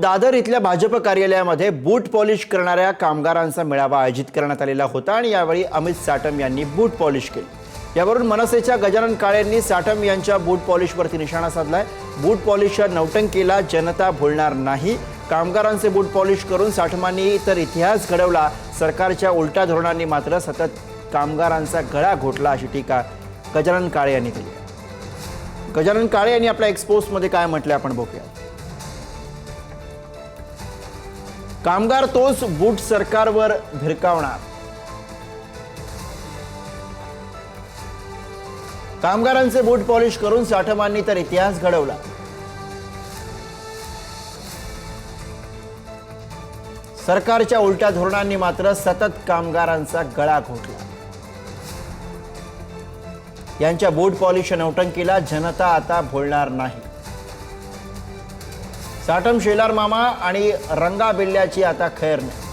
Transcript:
दादर इथल्या भाजप कार्यालयामध्ये बूट पॉलिश करणाऱ्या कामगारांचा मेळावा आयोजित करण्यात आलेला होता आणि यावेळी अमित साटम यांनी बूट पॉलिश केली. यावरून मनसेच्या गजानन काळेंनी साटम यांच्या बूट पॉलिशवरती निशाणा साधलाय. बूट पॉलिशच्या नौटंकीला जनता भुलणार नाही. कामगारांचे बूट पॉलिश करून साठमांनी तर इतिहास घडवला. सरकारच्या उलट्या धोरणांनी मात्र सतत कामगारांचा गळा घोटला अशी टीका गजानन काळे यांनी केली. गजानन काळे यांनी आपल्या एक्सपोजमध्ये काय म्हटलं आपण बघूया. कामगार तोच बूट सरकारवर भिरकावणार. कामगारांचे बूट पॉलिश करून साठमांनी तर इतिहास घडवला. सरकारच्या उलट्या धोरणांनी मात्र सतत कामगारांचा गळा घोटला. यांच्या बूट पॉलिश नौटंकीला जनता आता भोलणार नाही. साठम शेलार मामा आणि रंगा बिल्ल्याची आता खैर नाही